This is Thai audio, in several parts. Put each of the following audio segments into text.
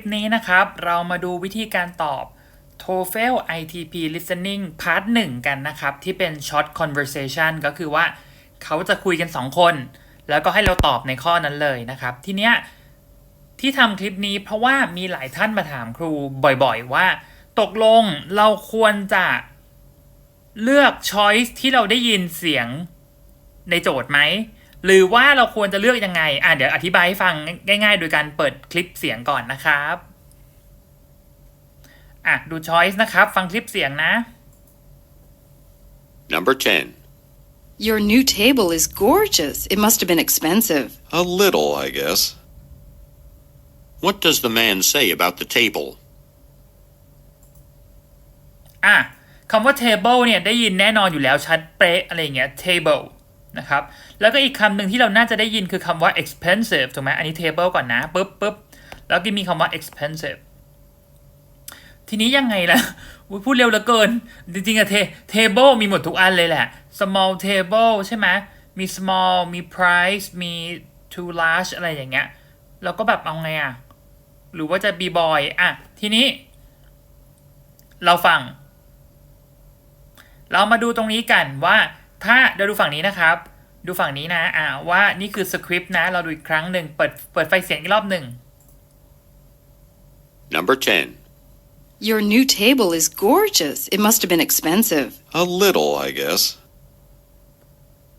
คลิปนี้นะครับ เรามาดูวิธีการตอบ TOEFL ITP Listening Part 1 กันนะครับ ที่เป็น Short Conversation ก็คือว่าเขาจะคุยกัน 2 คน แล้วก็ให้เราตอบในข้อนั้นเลยนะครับ ทีเนี้ยที่ทำคลิปนี้เพราะว่ามีหลายท่านมาถามครูบ่อยๆ ว่า ตกลงเราควรจะเลือก choice ที่เราได้ยินเสียงในโจทย์ไหม หรือว่าเราควรจะเลือกยังไง อะเดี๋ยวอธิบายให้ฟังง่าย ๆ โดยการเปิดคลิปเสียงก่อนนะครับ อะดู choice นะครับ ฟังคลิปเสียงนะ Number 10. Your new table is gorgeous. It must have been expensive. A little, I guess. What does the man say about the table? อะคำว่า table เนี่ยได้ยินแน่นอนอยู่แล้วชัดเป๊ะอะไรอย่างเงี้ย table นะครับ แล้วก็อีกคำหนึ่งที่เราน่าจะได้ยินคือคำว่า expensive ถูกไหมอันนี้ table ก่อนนะปุ๊บปุ๊บแล้วก็มีคำว่า expensive ทีนี้ยังไงล่ะพูดเร็วเหลือเกิน จริงๆอะ ta- table มีหมดทุกอันเลยแหละ small table ใช่ไหมมี small มี price มี too large อะไรอย่างเงี้ยเราก็แบบเอาไงอะหรือว่าจะ b boy อะ ทีนี้ เราฟัง เรามาดูตรงนี้กันว่า ถ้าเราดูฝั่งนี้นะครับ ดูฝั่งนี้นะอ่าว่านี่คือสคริปต์นะ เราดูอีกครั้งหนึ่งเปิดเปิดไฟเสียงอีกรอบหนึ่ง Number 10. Your new table is gorgeous. It must have been expensive. A little, I guess.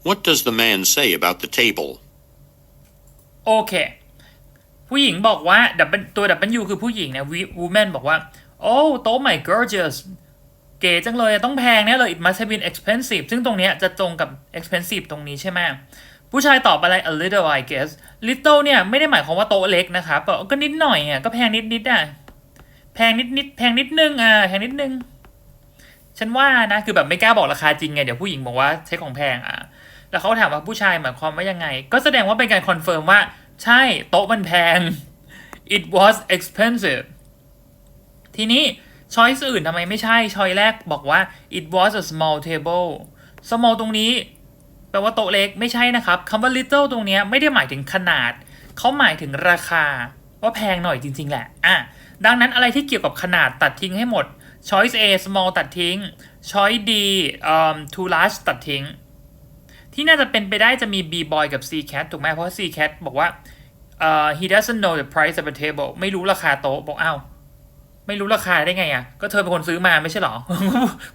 What does the man say about the table? โอเค ผู้หญิงบอกว่า W ตัว W คือผู้หญิงนะ woman บอกว่า oh โต๊ะใหม่ gorgeous เก๋จังเลยต้องแพงแน่เลย it must have been expensive ซึ่งตรงเนี้ยจะตรงกับ expensive ตรงนี้ใช่ไหมผู้ชายตอบอะไร a little I guess little เนี่ยไม่ได้หมายความว่าโต๊ะเล็กนะครับบอกก็นิดหน่อยอะก็แพงนิดนิดอะแพงนิดนิดแพงนิดนึงอะแพงนิดนึง ฉันว่านะคือแบบไม่กล้าบอกราคาจริงไงเดี๋ยวผู้หญิงบอกว่าใช้ของแพงอะแล้วเขาถามว่าผู้ชายหมายความว่ายังไง ก็แสดงว่าเป็นการคอนเฟิร์มว่า ใช่โต๊ะมันแพง it was expensive ทีนี้ ช้อยส์อื่นทำไมไม่ใช่ ช้อยแรกบอกว่า it was a small table small ตรงนี้ แปลว่าโต๊ะเล็กไม่ใช่นะครับคำว่า little ตรงนี้ไม่ได้หมายถึงขนาด เขาหมายถึงราคา ว่าแพงหน่อยจริง ๆ แหละอะดังนั้นอะไรที่เกี่ยวกับขนาดตัดทิ้งให้หมด choice A small ตัดทิ้ง choice D um, too large ตัดทิ้ง ที่น่าจะเป็นไปได้จะมี B boy กับ C cat ถูกไหมเพราะ C cat บอกว่าเอ่อ he doesn't know the price of a table ไม่รู้ราคาโต๊ะบอกอ้าว ไม่รู้ราคาได้ไงอะ ก็เธอเป็นคนซื้อมาไม่ใช่หรอ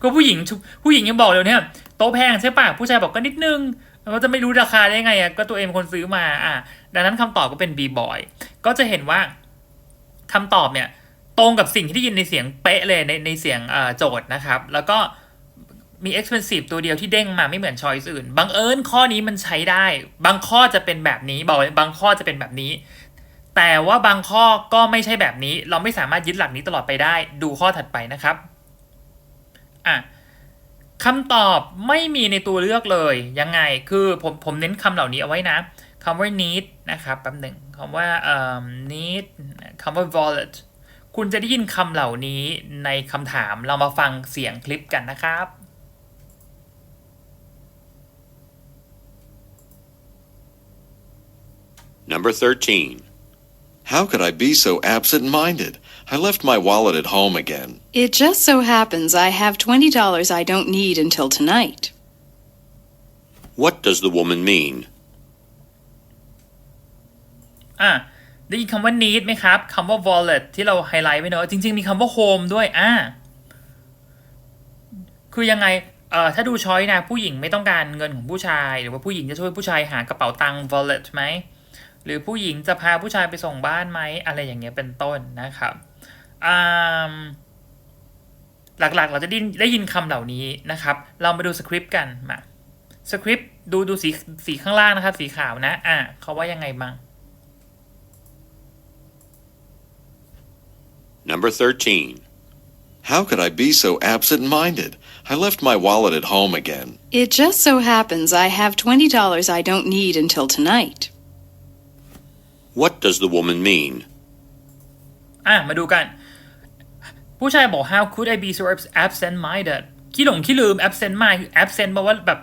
ก็ผู้หญิงผู้หญิงยังบอกเลยเนี่ยโต๊ะแพงใช่ปะผู้ชายบอกก็นิดนึงแล้วจะไม่รู้ราคาได้ไงอะก็ตัวเองคนซื้อมาอะดังนั้นคำตอบก็เป็น B boy ก็จะเห็นว่าคำตอบเนี่ยตรงกับสิ่งที่ได้ยินในเสียงเป๊ะเลยในในเสียงโจทย์นะครับ แล้วก็มี expensive ตัวเดียวที่เด้งมาไม่เหมือน choice อื่นบังเอิญข้อนี้มันใช้ได้ บางข้อจะเป็นแบบนี้บอกเลยบางข้อจะเป็นแบบนี้ แต่ว่าบางข้อก็ไม่ใช่แบบนี้ เราไม่สามารถยึดหลักนี้ตลอดไปได้ ดูข้อถัดไปนะครับอะคำตอบไม่มีในตัวเลือกเลยยังไงคือผมผมเน้นคำเหล่านี้เอาไว้นะคำว่า need นะครับแป๊บหนึ่งคำว่าเอ่อ need คำว่า wallet คุณจะได้ยินคำเหล่านี้ในคำถามเรามาฟังเสียงคลิปกันนะครับ Number 13. How could I be so absent minded? I left my wallet at home again. It just so happens I have $20 I don't need until tonight. What does the woman mean? อะได้ยินคำว่า need ไหมครับคำว่า wallet ที่เราไฮไลท์ไว้เนอะจริง ๆ มีคำว่า home ด้วยอะคือยังไงเอ่อถ้าดูช้อยนะ ผู้หญิงไม่ต้องการเงินของผู้ชาย หรือว่าผู้หญิงจะช่วยผู้ชายหากระเป๋าตังค์ wallet ไหม หรือผู้หญิงจะพาผู้ชายไปส่งบ้านไหมอะไรอย่างเงี้ยเป็นต้นนะครับอ่าหลักๆ เราจะได้ได้ยินคำเหล่านี้นะครับ เรามาดูสคริปต์กันมาสคริปต์ดูดูสีสีข้างล่างนะครับ สีขาวนะ อะเขาว่ายังไงบ้าง Number 13. How could I be so absent minded? I left my wallet at home again. It just so happens I have $20 I don't need until tonight. What does the woman mean? อะมาดูกัน ผู้ชายบอก how could I be so absent minded ขี้หลงขี้ลืม absent mind absent แปลว่าแบบ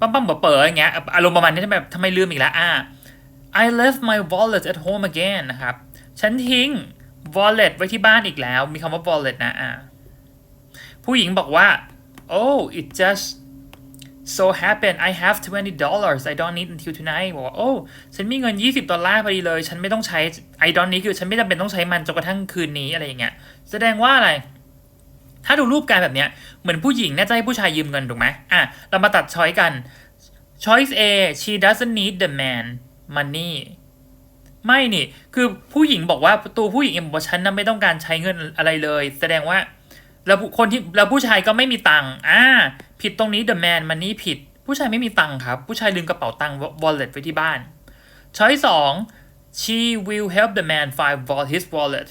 ปั๊มปั๊มเป๋ออย่างเงี้ยอารมณ์ประมาณนี้แบบทำไมลืมอีกแล้วอะ I left my wallet at home again นะครับ ฉันทิ้ง wallet ไว้ที่บ้านอีกแล้ว มีคำว่า wallet นะอ่าผู้หญิงบอกว่า oh it just so happen I have 20 dollars I don't need until tonight บอกว่าโอ้ฉันมีเงิน 20 ดอลลาร์พอดีเลย ฉันไม่ต้องใช้ I don't need คือฉันไม่จำเป็นต้องใช้มันจนกระทั่งคืนนี้อะไรอย่างเงี้ย แสดงว่าอะไร ถ้าดูรูปการแบบเนี้ย เหมือนผู้หญิงน่าจะให้ผู้ชายยืมเงินถูกไหมอะ เรามาตัดช้อยกัน choice A she doesn't need the man money ไม่นี่ คือผู้หญิงบอกว่าตัวผู้หญิงเองบอกว่าฉันน่ะไม่ต้องการใช้เงินอะไรเลย แสดงว่า แล้วคนที่แล้วผู้ชายก็ไม่มีตังค์อ่าผิดตรงนี้ the man money ผิด ผู้ชายไม่มีตังค์ครับ ผู้ชายลืมกระเป๋าตังค์ wallet ไว้ที่บ้าน choice สอง she will help the man find his wallet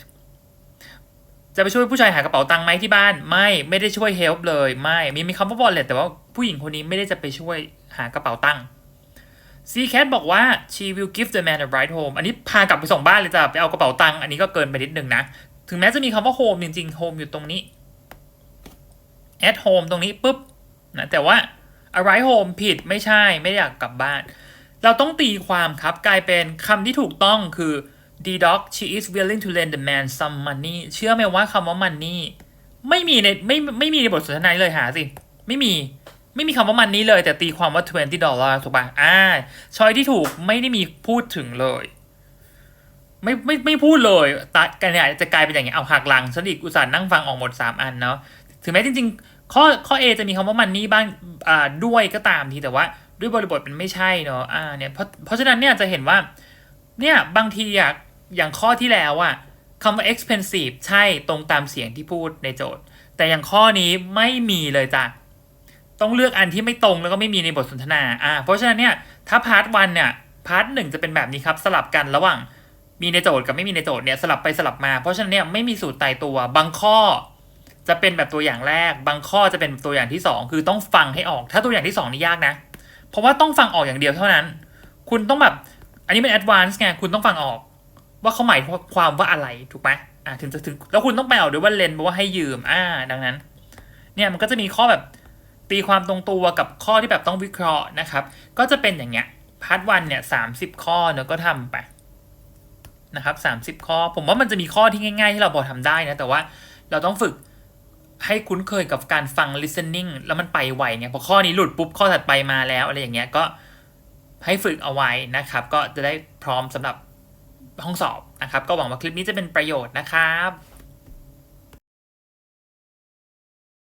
จะไปช่วยผู้ชายหากระเป๋าตังค์ไหมที่บ้าน ไม่ไม่ได้ช่วย help เลยไม่มีมีคำว่า wallet แต่ว่าผู้หญิงคนนี้ไม่ได้จะไปช่วยหากระเป๋าตังค์ C cat บอกว่า she will give the man a ride home อันนี้พากลับไปส่งบ้านเลยจ้ะไปเอากระเป๋าตังค์อันนี้ก็เกินไปนิดนึงนะ ถึงแม้จะมีคำว่า home จริงๆ home อยู่ตรงนี้ at home ตรงนี้ปุ๊บนะแต่ว่า arrive home ผิดไม่ใช่ไม่อยากกลับบ้าน เราต้องตีความครับกลายเป็นคำที่ถูกต้องคือ the dog she is willing to lend the man some money เชื่อไหมว่าคำว่า money ไม่มีในไม่ไม่มีในบทสนทนาเลยหาสิ ไม่มีไม่มีคำว่ามันนี้เลย แต่ตีความว่า 20ดอลลาร์ถูกปะอ่าชอยที่ถูกไม่ได้มีพูดถึงเลย ไม่ไม่ไม่พูดเลยตากันเนี่ยจะกลายเป็นอย่างเงี้ยเอาหักหลังฉันอีกอุตส่าห์นั่งฟังออกหมด 3 อันเนาะ ถึงแม้จริง ๆ ข้อข้อ A จะมีคำว่ามันนี่บ้างอ่าด้วยก็ตามทีแต่ว่า ด้วยบริบทมันไม่ใช่เนาะอ่าเนี่ยเพราะเพราะฉะนั้นเนี่ยจะเห็นว่าเนี่ยบางทีอะอย่างข้อที่แล้วอะคำว่า expensive ใช่ตรงตามเสียงที่พูดในโจทย์ แต่อย่างข้อนี้ไม่มีเลยจ้ะต้องเลือกอันที่ไม่ตรงแล้วก็ไม่มีในบทสนทนาอ่าเพราะฉะนั้นเนี่ยถ้าพาร์ทวันเนี่ยพาร์ทหนึ่งจะเป็นแบบนี้ครับสลับกันระหว่างมีในโจทย์กับไม่มีในโจทย์เนี่ยสลับไปสลับมา เพราะฉะนั้นเนี่ยไม่มีสูตรตายตัวบางข้อ จะเป็นแบบตัวอย่างแรก บางข้อจะเป็นตัวอย่างที่สองคือต้องฟังให้ออก ถ้าตัวอย่างที่สองนี่ยากนะ เพราะว่าต้องฟังออกอย่างเดียวเท่านั้น คุณต้องแบบ อันนี้เป็น advance ไง คุณต้องฟังออก ว่าเขาหมายความว่าอะไร ถูกไหมอ่าถึงจะถึง แล้วคุณต้องไปเอาด้วยว่าเลนบอกว่าให้ยืม อ่า ดังนั้น เนี่ยมันก็จะมีข้อแบบตีความตรงตัวกับข้อที่แบบต้องวิเคราะห์นะครับ ก็จะเป็นอย่างเงี้ย พาร์ทวันเนี่ยสามสิบข้อเนอะก็ทำไปนะครับสามสิบข้อ ผมว่ามันจะมีข้อที่ง่าย ๆ ที่เราพอทำได้นะ แต่ว่าเราต้องฝึก ให้คุ้นเคยกับการฟัง listening แล้วมันไปไวไงพอข้อนี้หลุดปุ๊บข้อถัดไปมาแล้วอะไรอย่างเงี้ยก็ให้ฝึกเอาไว้นะครับ ก็จะได้พร้อมสำหรับห้องสอบนะครับ ก็หวังว่าคลิปนี้จะเป็นประโยชน์นะครับ